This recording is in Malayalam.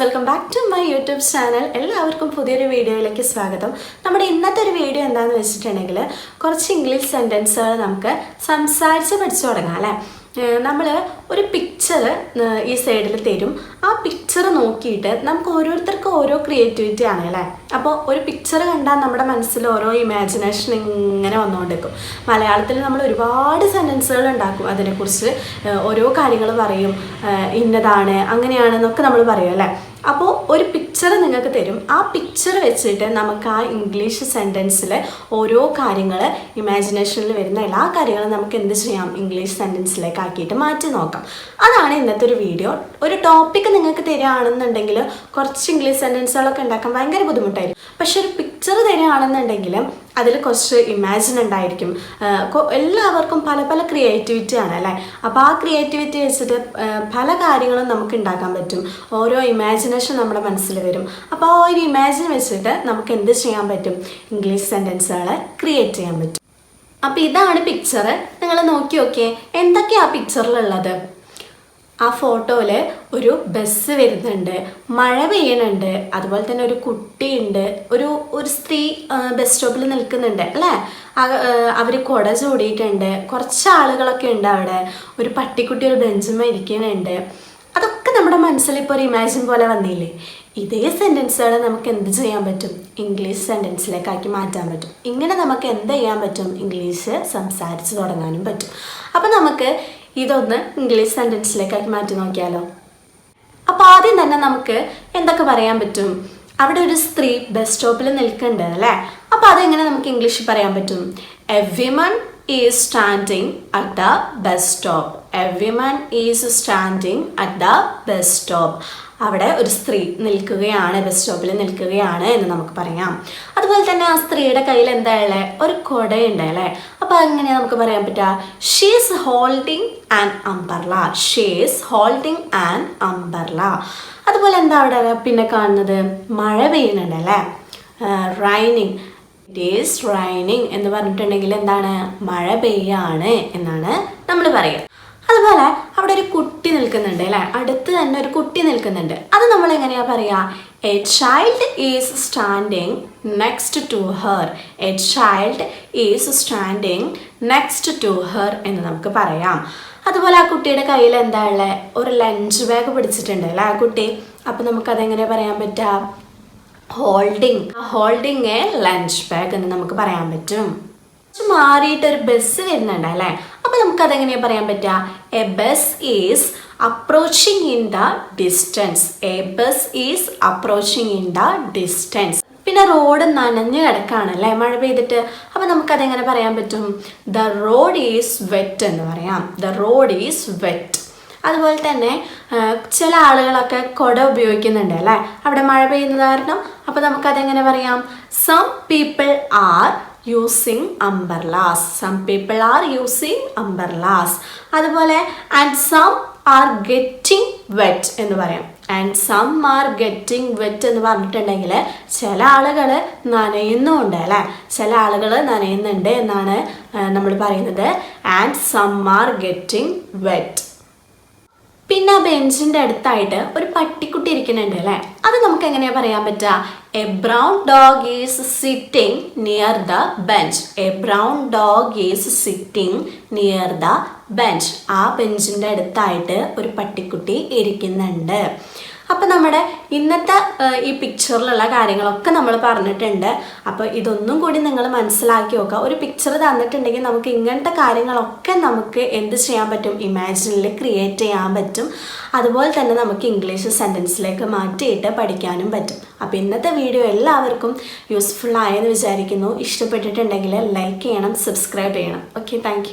Welcome back to my YouTube channel എല്ലാവർക്കും പുതിയൊരു വീഡിയോയിലേക്ക് സ്വാഗതം. നമ്മുടെ ഇന്നത്തെ ഒരു വീഡിയോ എന്താണെന്ന് വെച്ചിട്ടുണ്ടെങ്കിൽ കുറച്ച് ഇംഗ്ലീഷ് സെന്റൻസുകൾ നമുക്ക് സംസാരിച്ച് പഠിച്ചു തുടങ്ങാം അല്ലേ? നമ്മൾ ഒരു പിക്ചർ ഈ സൈഡിൽ തരും. ആ പിക്ചർ നോക്കിയിട്ട് നമുക്ക് ഓരോരുത്തർക്കും ഓരോ ക്രിയേറ്റിവിറ്റി ആണ് അല്ലേ? അപ്പോൾ ഒരു പിക്ചർ കണ്ടാൽ നമ്മുടെ മനസ്സിൽ ഓരോ ഇമാജിനേഷൻ ഇങ്ങനെ വന്നുകൊണ്ടിരിക്കും. മലയാളത്തിൽ നമ്മൾ ഒരുപാട് സെന്റൻസുകൾ ഉണ്ടാക്കും. അതിനെക്കുറിച്ച് ഓരോ കാര്യങ്ങൾ പറയും. ഇന്നതാണ് അങ്ങനെയാണെന്നൊക്കെ നമ്മൾ പറയും അല്ലേ? അപ്പോൾ ഒരു പിക്ചർ നിങ്ങൾക്ക് തരും. ആ പിക്ചർ വെച്ചിട്ട് നമുക്ക് ആ ഇംഗ്ലീഷ് സെന്റൻസിൽ ഓരോ കാര്യങ്ങൾ ഇമാജിനേഷനിൽ വരുന്ന എല്ലാ കാര്യങ്ങളും നമുക്ക് എന്ത് ചെയ്യാം? ഇംഗ്ലീഷ് സെന്റൻസിലേക്ക് ആക്കിയിട്ട് മാറ്റി നോക്കാം. അതാണ് ഇന്നത്തെ ഒരു വീഡിയോ ഒരു ടോപ്പിക്ക് നിങ്ങൾക്ക് തരികയാണെന്നുണ്ടെങ്കിൽ കുറച്ച് ഇംഗ്ലീഷ് സെന്റൻസുകളൊക്കെ ഉണ്ടാക്കാൻ ഭയങ്കര ബുദ്ധിമുട്ടായിരിക്കും. പക്ഷെ ഒരു പിക്ചർ തരികയാണെന്നുണ്ടെങ്കിൽ അതിൽ കുറച്ച് ഇമാജിൻ ഉണ്ടായിരിക്കും. എല്ലാവർക്കും പല പല ക്രിയേറ്റിവിറ്റി ആണ് അല്ലേ? അപ്പോൾ ആ ക്രിയേറ്റിവിറ്റി വെച്ചിട്ട് പല കാര്യങ്ങളും നമുക്ക് ഉണ്ടാക്കാൻ പറ്റും. ഓരോ ഇമാജിനേഷൻ നമ്മുടെ മനസ്സിൽ വരും. അപ്പോൾ ആ ഒരു ഇമാജിൻ വെച്ചിട്ട് നമുക്ക് എന്ത് ചെയ്യാൻ പറ്റും? ഇംഗ്ലീഷ് സെന്റൻസുകൾ ക്രിയേറ്റ് ചെയ്യാൻ പറ്റും. അപ്പോൾ ഇതാണ് പിക്ചർ നിങ്ങൾ നോക്കി നോക്കിയേ എന്തൊക്കെയാണ് ആ പിക്ചറിലുള്ളത് ആ ഫോട്ടോയിൽ ഒരു ബസ് വരുന്നുണ്ട്. മഴ പെയ്യുന്നുണ്ട് അതുപോലെ തന്നെ ഒരു കുട്ടിയുണ്ട്. ഒരു ഒരു സ്ത്രീ ബസ് സ്റ്റോപ്പിൽ നിൽക്കുന്നുണ്ട് അല്ലേ? അവർ കുട ചൂടിയിട്ടുണ്ട്. കുറച്ച് ആളുകളൊക്കെ ഉണ്ട് അവിടെ. ഒരു പട്ടിക്കുട്ടി ഒരു ബെഞ്ചുമ്മ ഇരിക്കുന്നുണ്ട് അതൊക്കെ നമ്മുടെ മനസ്സിൽ ഇപ്പോൾ ഒരു ഇമാജിൻ പോലെ വന്നില്ലേ? ഇതേ സെന്റൻസുകൾ നമുക്ക് എന്ത് ചെയ്യാൻ പറ്റും? ഇംഗ്ലീഷ് സെന്റൻസിലേക്കാക്കി മാറ്റാൻ പറ്റും. ഇങ്ങനെ നമുക്ക് എന്ത് ചെയ്യാൻ പറ്റും? ഇംഗ്ലീഷ് സംസാരിച്ച് തുടങ്ങാനും പറ്റും. അപ്പം നമുക്ക് ഇതൊന്ന് ഇംഗ്ലീഷ് സെന്റൻസിലേക്കാക്കി മാറ്റി നോക്കിയാലോ. അപ്പോൾ ആദ്യം തന്നെ നമുക്ക് എന്തൊക്കെ പറയാൻ പറ്റും? അവിടെ ഒരു സ്ത്രീ ബസ് സ്റ്റോപ്പിൽ നിൽക്കുന്നുണ്ട് അല്ലേ? അപ്പോൾ അതെങ്ങനെ നമുക്ക് ഇംഗ്ലീഷിൽ പറയാൻ പറ്റും? A women is standing at the bus stop a women is standing at the bus stop അവിടെ ഒരു സ്ത്രീ നിൽക്കുകയാണ് ബസ് സ്റ്റോപ്പിൽ നിൽക്കുകയാണ് എന്ന് നമുക്ക് പറയാം. അതുപോലെ തന്നെ ആ സ്ത്രീയുടെ കയ്യിൽ എന്താ ഉള്ളത് ഒരു കൊടയുണ്ടല്ലേ അല്ലേ അപ്പോൾ അങ്ങനെ നമുക്ക് പറയാൻ പറ്റുക she's holding an umbrella she's holding an umbrella അതുപോലെ എന്താ അവിടെ പിന്നെ കാണുന്നത്? മഴ പെയ്യുന്നുണ്ടല്ലേ? റൈനിങ് ഇറ്റ് ഈസ് റൈനിങ് എന്ന് പറഞ്ഞിട്ടുണ്ടെങ്കിൽ എന്താണ്? മഴ പെയ്യാണ് എന്നാണ് നമ്മൾ പറയുക. അതുപോലെ അവിടെ ഒരു കുട്ടി നിൽക്കുന്നുണ്ട് അല്ലേ? അടുത്ത് തന്നെ ഒരു കുട്ടി നിൽക്കുന്നുണ്ട്. അത് നമ്മൾ എങ്ങനെയാ പറയാ? A child is standing next to her a child is standing next to her എന്ന് നമുക്ക് പറയാം. അതുപോലെ ആ കുട്ടിയുടെ കയ്യിൽ എന്താ ഉള്ളത് ഒരു ലഞ്ച് ബാഗ് പിടിച്ചിട്ടുണ്ട് അല്ലേ ആ കുട്ടി? അപ്പം നമുക്കതെങ്ങനെ പറയാൻ പറ്റുക holding holding a lunch bag എന്ന് നമുക്ക് പറയാൻ പറ്റും. മാറിയിട്ട് ഒരു ബസ് വരുന്നുണ്ട് അല്ലേ? അപ്പൊ നമുക്ക് അതെങ്ങനെയാ പറയാൻ പറ്റുക a bus is approaching in the distance a bus is approaching in the distance പിന്നെ റോഡ് നനഞ്ഞു കിടക്കാണ് അല്ലേ മഴ പെയ്തിട്ട്. അപ്പൊ നമുക്ക് അതെങ്ങനെ പറയാൻ പറ്റും? ദ റോഡ് ഈസ് വെറ്റ് എന്ന് പറയാം. ദ റോഡ് ഈസ് വെറ്റ് അതുപോലെ തന്നെ ചില ആളുകളൊക്കെ കുട ഉപയോഗിക്കുന്നുണ്ട് അല്ലേ? അവിടെ മഴ പെയ്യുന്നത് കാരണം. അപ്പോൾ നമുക്കതെങ്ങനെ പറയാം? Some people are using umbrellas some people are using umbrellas അതുപോലെ and some are getting wet എന്ന് പറയാം. And some are getting wet എന്ന് പറഞ്ഞിട്ടുണ്ടെങ്കിൽ ചില ആളുകൾ നനയുന്നുണ്ട് അല്ലേ? ചില ആളുകൾ നനയുന്നുണ്ട് എന്നാണ് നമ്മൾ പറയുന്നത്. And some are getting wet പിന്നെ ആ ബെഞ്ചിന്റെ അടുത്തായിട്ട് ഒരു പട്ടിക്കുട്ടി ഇരിക്കുന്നുണ്ട് അല്ലേ? അത് നമുക്ക് എങ്ങനെയാ പറയാൻ പറ്റുക a brown dog is sitting near the bench a brown dog is sitting near the bench ആ ബെഞ്ചിന്റെ അടുത്തായിട്ട് ഒരു പട്ടിക്കുട്ടി ഇരിക്കുന്നുണ്ട്. അപ്പം നമ്മുടെ ഇന്നത്തെ ഈ പിക്ചറിലുള്ള കാര്യങ്ങളൊക്കെ നമ്മൾ പറഞ്ഞിട്ടുണ്ട്. അപ്പോൾ ഇതൊന്നും കൂടി നിങ്ങൾ മനസ്സിലാക്കി നോക്കുക. ഒരു പിക്ചർ തന്നിട്ടുണ്ടെങ്കിൽ നമുക്ക് ഇങ്ങനത്തെ കാര്യങ്ങളൊക്കെ നമുക്ക് എന്ത് ചെയ്യാൻ പറ്റും? ഇമാജിനിൽ ക്രിയേറ്റ് ചെയ്യാൻ പറ്റും. അതുപോലെ തന്നെ നമുക്ക് ഇംഗ്ലീഷ് സെന്റൻസിലേക്ക് മാറ്റിയിട്ട് പഠിക്കാനും പറ്റും. അപ്പോൾ ഇന്നത്തെ വീഡിയോ എല്ലാവർക്കും യൂസ്ഫുൾ ആയെന്ന് വിചാരിക്കുന്നു. ഇഷ്ടപ്പെട്ടിട്ടുണ്ടെങ്കിൽ ലൈക്ക് ചെയ്യണം സബ്സ്ക്രൈബ് ചെയ്യണം. Okay thank